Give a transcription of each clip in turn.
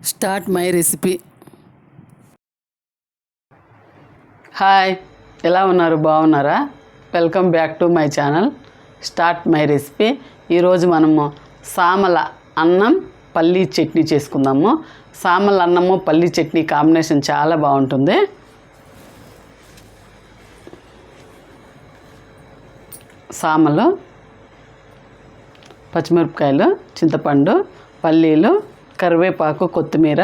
Start my recipe hi ఎలా ఉన్నారు? బాగున్నారా? Welcome back to my channel start my recipe ఈరోజు మనము సామల అన్నం పల్లీ చట్నీ చేసుకుందాము. సామల అన్నము పల్లీ చట్నీ కాంబినేషన్ చాలా బాగుంటుంది. సామలు పచ్చిమిరపకాయలు చింతపండు పల్లీలు కరివేపాకు కొత్తిమీర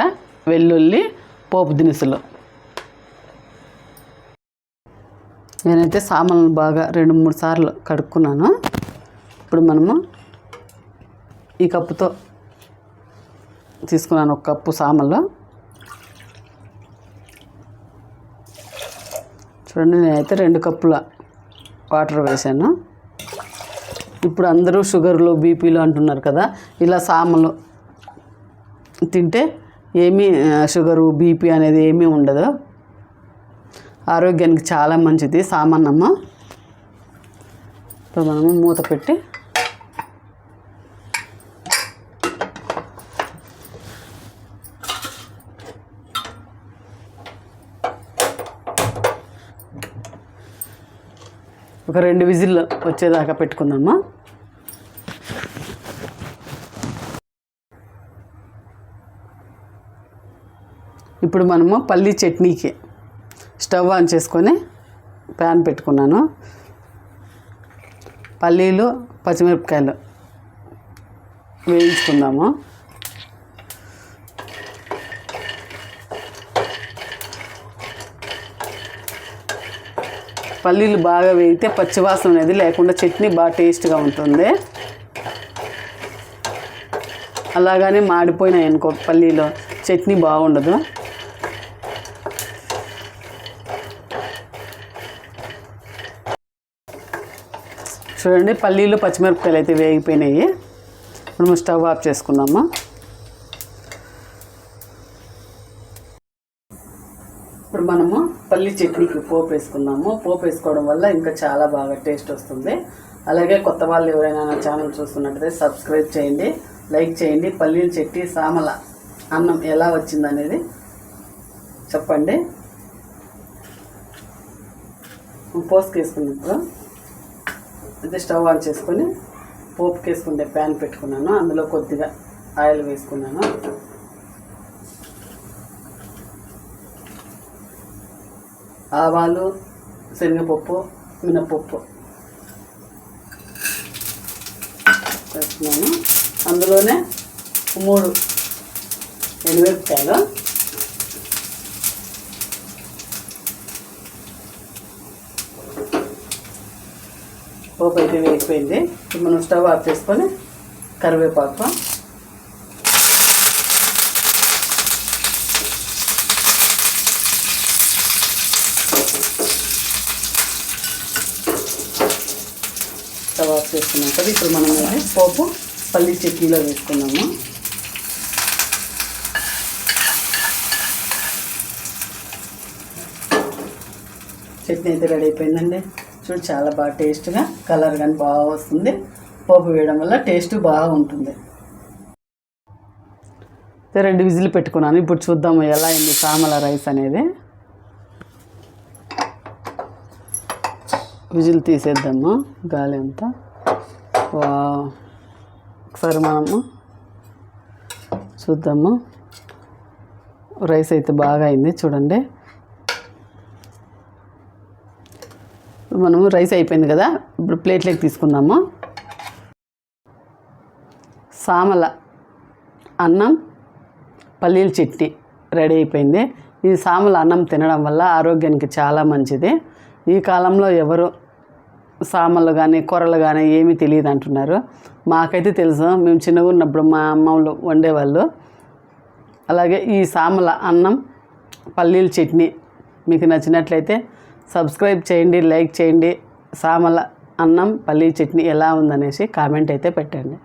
వెల్లుల్లి పోపు దినుసులు. నేనైతే సామాన్లు బాగా రెండు మూడు సార్లు కడుక్కున్నాను. ఇప్పుడు మనము ఈ కప్పుతో తీసుకున్నాను ఒక కప్పు సామాన్లు. చూడండి నేనైతే రెండు కప్పుల వాటర్ వేసాను. ఇప్పుడు అందరూ షుగర్లు బీపీలు అంటున్నారు కదా ఇలా సామలు తింటే ఏమీ షుగరు బీపీ అనేది ఏమీ ఉండదు. ఆరోగ్యానికి చాలా మంచిది సామాన్యము? ఇప్పుడు మనము మూత పెట్టి ఒక రెండు విజిల్ వచ్చేదాకా పెట్టుకుందామా? ఇప్పుడు మనము పల్లీ చట్నీకి స్టవ్ ఆన్ చేసుకొని ప్యాన్ పెట్టుకున్నాను. పల్లీలు పచ్చిమిరపకాయలు వేయించుకుందాము. పల్లీలు బాగా వేగితే పచ్చివాసన అనేది లేకుండా చట్నీ బాగా టేస్ట్గా ఉంటుంది. అలాగని మాడిపోయినాయి అనుకో పల్లీలో చట్నీ బాగుండదు. చూడండి పల్లీలు పచ్చిమిరపకాయలు అయితే వేగిపోయినాయి. ఇప్పుడు స్టవ్ ఆఫ్ చేసుకుందామా? ఇప్పుడు మనము పల్లి చట్నీకి పోపు వేసుకుందాము. పోపు వేసుకోవడం వల్ల ఇంకా చాలా బాగా టేస్ట్ వస్తుంది. అలాగే కొత్త వాళ్ళు ఎవరైనా నా ఛానల్ చూస్తున్నట్టయితే సబ్స్క్రైబ్ చేయండి లైక్ చేయండి. పల్లీల చట్నీ సామల అన్నం ఎలా వచ్చిందనేది చెప్పండి. పోసుకేసుకున్నప్పుడు వేసుకున్నప్పుడు స్టవ్ ఆన్ చేసుకొని పోపుకి వేసుకుంటే ప్యాన్ పెట్టుకున్నాను. అందులో కొద్దిగా ఆయిల్ వేసుకున్నాను. ఆవాలు శనగపప్పు మినపప్పు వేసుకున్నాను. అందులోనే మూడు ఎండుమిరపకాయలు పోపు అయితే వేగిపోయింది. ఇప్పుడు మనం స్టవ్ ఆఫ్ చేసుకొని కరివేపాకు. స్టవ్ ఆఫ్ చేసుకున్నాం కదా ఇప్పుడు మనం పోపు పల్లి చట్నీలో వేసుకున్నాము. చట్నీ అయితే రెడీ అయిపోయిందండి. చూడు చాలా బాగా టేస్ట్గా కలర్ కానీ బాగా వస్తుంది. పోపు వేయడం వల్ల టేస్ట్ బాగా ఉంటుంది రెండు విజిల్ పెట్టుకున్నాను. ఇప్పుడు చూద్దాము ఎలా అయింది సామల రైస్ అనేది. విజిల్ తీసేద్దాము గాలి అంతా. ఒకసారి మనము చూద్దాము. రైస్ అయితే బాగా అయింది చూడండి. మనము రైస్ అయిపోయింది కదా ఇప్పుడు ప్లేట్లోకి తీసుకుందాము. సామల అన్నం పల్లీల చట్నీ రెడీ అయిపోయింది. ఈ సామల అన్నం తినడం వల్ల ఆరోగ్యానికి చాలా మంచిది. ఈ కాలంలో ఎవరు సామలు కానీ కూరలు కానీ ఏమీ తెలియదు అంటున్నారు. మాకైతే తెలుసు మేము చిన్నగా ఉన్నప్పుడు మా అమ్మలు వండేవాళ్ళు. అలాగే ఈ సామల అన్నం పల్లీల చట్నీ మీకు నచ్చినట్లయితే సబ్స్క్రైబ్ చేయండి లైక్ చేయండి. సామల అన్నం పల్లీ చట్నీ ఎలా ఉందనేసి కామెంట్ అయితే పెట్టండి.